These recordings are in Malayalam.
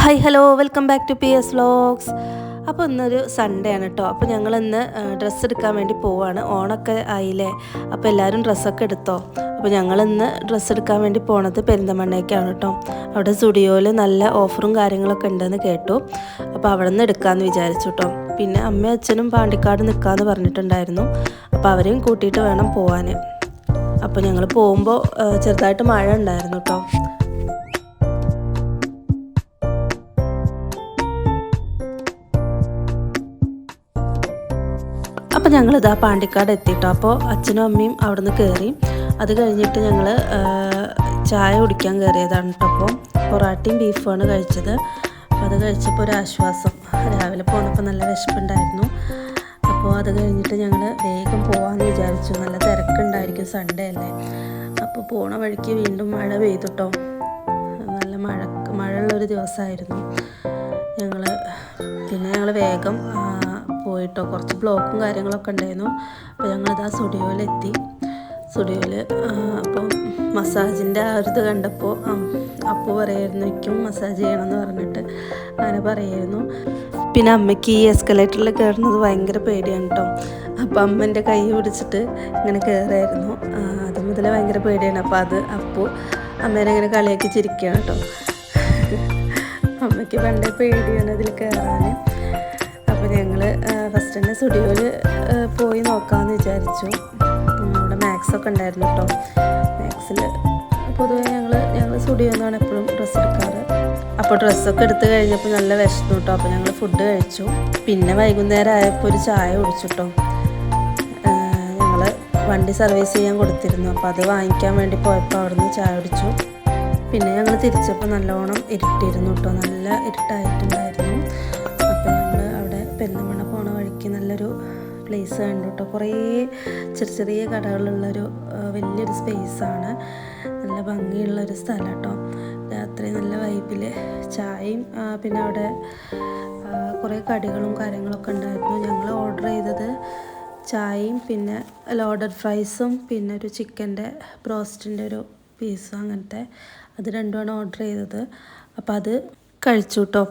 Hi hello welcome back to P S vlogs അപ്പോൾ ഇന്നൊരു സൺഡേ ആണ് കേട്ടോ അപ്പോൾ ഞങ്ങൾ ഇന്ന് ഡ്രസ്സ് എടുക്കാൻ വേണ്ടി പോവാണ്. ഓണൊക്കെ ആയില്ലേ? അപ്പോൾ എല്ലാവരും ഡ്രസ്സൊക്കെ എടുത്തോ? അപ്പോൾ ഞങ്ങൾ ഇന്ന് ഡ്രസ്സ് എടുക്കാൻ വേണ്ടി പോണത് പെരിന്തമണ്ണയ്ക്കാണ് കേട്ടോ അവിടെ സ്റ്റുഡിയോയിൽ നല്ല ഓഫറും കാര്യങ്ങളൊക്കെ ഉണ്ടെന്ന് കേട്ടു. അപ്പോൾ അവിടെ നിന്ന് എടുക്കാമെന്ന് വിചാരിച്ചു കേട്ടോ പിന്നെ അമ്മയും അച്ഛനും പാണ്ടിക്കാട് നിൽക്കാമെന്ന് പറഞ്ഞിട്ടുണ്ടായിരുന്നു. അപ്പോൾ അവരെയും കൂട്ടിയിട്ട് വേണം പോവാൻ അപ്പോൾ ഞങ്ങൾ പോകുമ്പോൾ ചെറുതായിട്ട് മഴ ഉണ്ടായിരുന്നു കേട്ടോ അപ്പോൾ ഞങ്ങളിതാ പാണ്ടിക്കാട് എത്തിയിട്ടോ അപ്പോൾ അച്ഛനും അമ്മയും അവിടെ നിന്ന് കയറി അത് കഴിഞ്ഞിട്ട് ഞങ്ങൾ ചായ കുടിക്കാൻ കയറിയതാണ് കേട്ടോ അപ്പോൾ പൊറാട്ടയും ബീഫുമാണ് കഴിച്ചത്. അപ്പോൾ അത് കഴിച്ചപ്പോൾ ഒരു ആശ്വാസം. രാവിലെ പോന്നപ്പോൾ നല്ല വിശപ്പുണ്ടായിരുന്നു. അപ്പോൾ അത് കഴിഞ്ഞിട്ട് ഞങ്ങൾ വേഗം പോകാമെന്ന് വിചാരിച്ചു. നല്ല തിരക്കുണ്ടായിരിക്കും സൺഡേ അല്ലേ? അപ്പോൾ പോണ വഴിക്ക് വീണ്ടും മഴ പെയ്തുട്ടോ. നല്ല മഴ മഴയുള്ളൊരു ദിവസമായിരുന്നു ഞങ്ങൾ പിന്നെ ഞങ്ങൾ വേഗം പോയിട്ടോ. കുറച്ച് ബ്ലോക്കും കാര്യങ്ങളൊക്കെ ഉണ്ടായിരുന്നു. അപ്പോൾ ഞങ്ങളിതാ സ്റ്റുഡിയോയിലെത്തി. സ്റ്റുഡിയോയിൽ അപ്പം മസാജിന്റെ ആ ഒരു ഇത് കണ്ടപ്പോൾ അപ്പു പറയായിരുന്നു എനിക്കും മസാജ് ചെയ്യണമെന്ന് പറഞ്ഞിട്ട്. അങ്ങനെ പറയായിരുന്നു. പിന്നെ അമ്മയ്ക്ക് ഈ എസ്കലേറ്ററിൽ കയറുന്നത് ഭയങ്കര പേടിയാണ് കേട്ടോ അപ്പം അമ്മ എന്റെ കൈ പിടിച്ചിട്ട് ഇങ്ങനെ കയറായിരുന്നു. അത് മുതലേ ഭയങ്കര പേടിയാണ്. അപ്പോൾ അത് അപ്പു അമ്മേനെ ഇങ്ങനെ കളിയാക്കി ചിരിക്കുകയാണ് കേട്ടോ അമ്മയ്ക്ക് പണ്ടേ പേടിയാണ് അതിൽ കയറാൻ. അപ്പോൾ ഞങ്ങൾ ഫസ്റ്റ് തന്നെ സ്റ്റുഡിയോയിൽ പോയി നോക്കാമെന്ന് വിചാരിച്ചു. അവിടെ മാക്സ് ഒക്കെ ഉണ്ടായിരുന്നു കേട്ടോ മാക്സിൽ പൊതുവേ ഞങ്ങൾ ഞങ്ങൾ സ്റ്റുഡിയോ എന്നാണ് എപ്പോഴും ഡ്രസ്സ് എടുക്കാറ്. അപ്പോൾ ഡ്രസ്സൊക്കെ എടുത്ത് കഴിഞ്ഞപ്പോൾ നല്ല വിശന്നു കേട്ടോ അപ്പോൾ ഞങ്ങൾ ഫുഡ് കഴിച്ചു. പിന്നെ വൈകുന്നേരം ആയപ്പോൾ ഒരു ചായ കുടിച്ചു ഞങ്ങൾ വണ്ടി സർവീസ് ചെയ്യാൻ കൊടുത്തിരുന്നു. അപ്പോൾ അത് വാങ്ങിക്കാൻ വേണ്ടി പോയപ്പോൾ അവിടുന്ന് ചായ കുടിച്ചു. പിന്നെ ഞങ്ങൾ തിരിച്ചപ്പോൾ നല്ലോണം ഇരുട്ടിയിരുന്നു കേട്ടോ നല്ല ഇരുട്ടായിട്ടുണ്ടായിരുന്നു. പെരുന്തമണ്ണ പോണ വഴിക്ക് നല്ലൊരു പ്ലേസ് കണ്ടു കേട്ടോ കുറേ ചെറിയ ചെറിയ കടകളുള്ളൊരു വലിയൊരു സ്പേസാണ് നല്ല ഭംഗിയുള്ളൊരു സ്ഥലം കേട്ടോ രാത്രി നല്ല വൈബിൽ ചായയും പിന്നെ അവിടെ കുറേ കടികളും കാര്യങ്ങളൊക്കെ ഉണ്ടായിരുന്നു. ഞങ്ങൾ ഓർഡർ ചെയ്തത് ചായയും പിന്നെ ലോഡഡ് ഫ്രൈസും പിന്നെ ഒരു ചിക്കന്റെ ബ്രോസ്റ്റിന്റെ ഒരു പീസും അങ്ങനത്തെ. അത് രണ്ടുമാണ് ഓർഡർ ചെയ്തത്. അപ്പോൾ അത് കഴിച്ചു കേട്ടോ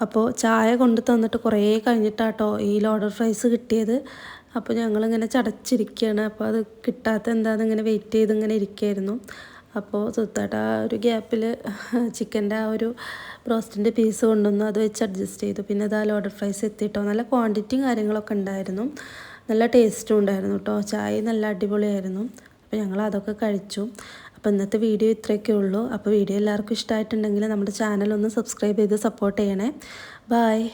അപ്പോൾ ചായ കൊണ്ട് തന്നിട്ട് കുറേ കഴിഞ്ഞിട്ടാട്ടോ ഈ ലോഡർ ഫ്രൈസ് കിട്ടിയത്. അപ്പോൾ ഞങ്ങളിങ്ങനെ ചടച്ചിരിക്കുകയാണ്. അപ്പോൾ അത് കിട്ടാത്ത എന്താണെന്ന് ഇങ്ങനെ വെയിറ്റ് ചെയ്ത് ഇങ്ങനെ ഇരിക്കുകയായിരുന്നു. അപ്പോൾ സുത്താട്ട ആ ഒരു ഗ്യാപ്പിൽ ചിക്കന്റെ ആ ഒരു ബ്രോസ്റ്റിന്റെ പീസ് കൊണ്ടുവന്നു. അത് വെച്ച് അഡ്ജസ്റ്റ് ചെയ്തു. പിന്നെ അത് ആ ലോഡർ ഫ്രൈസ് എത്തിയിട്ടോ. നല്ല ക്വാണ്ടിറ്റിയും കാര്യങ്ങളൊക്കെ ഉണ്ടായിരുന്നു. നല്ല ടേസ്റ്റും ഉണ്ടായിരുന്നു കേട്ടോ. ചായ നല്ല അടിപൊളിയായിരുന്നു. അപ്പോൾ ഞങ്ങൾ അതൊക്കെ കഴിച്ചു. അപ്പോൾ ഇന്നത്തെ വീഡിയോ ഇത്രയൊക്കെ ഉള്ളൂ. അപ്പോൾ വീഡിയോ എല്ലാവർക്കും ഇഷ്ടമായിട്ടുണ്ടെങ്കിൽ നമ്മുടെ ചാനൽ ഒന്ന് സബ്സ്ക്രൈബ് ചെയ്ത് സപ്പോർട്ട് ചെയ്യണേ. ബായ്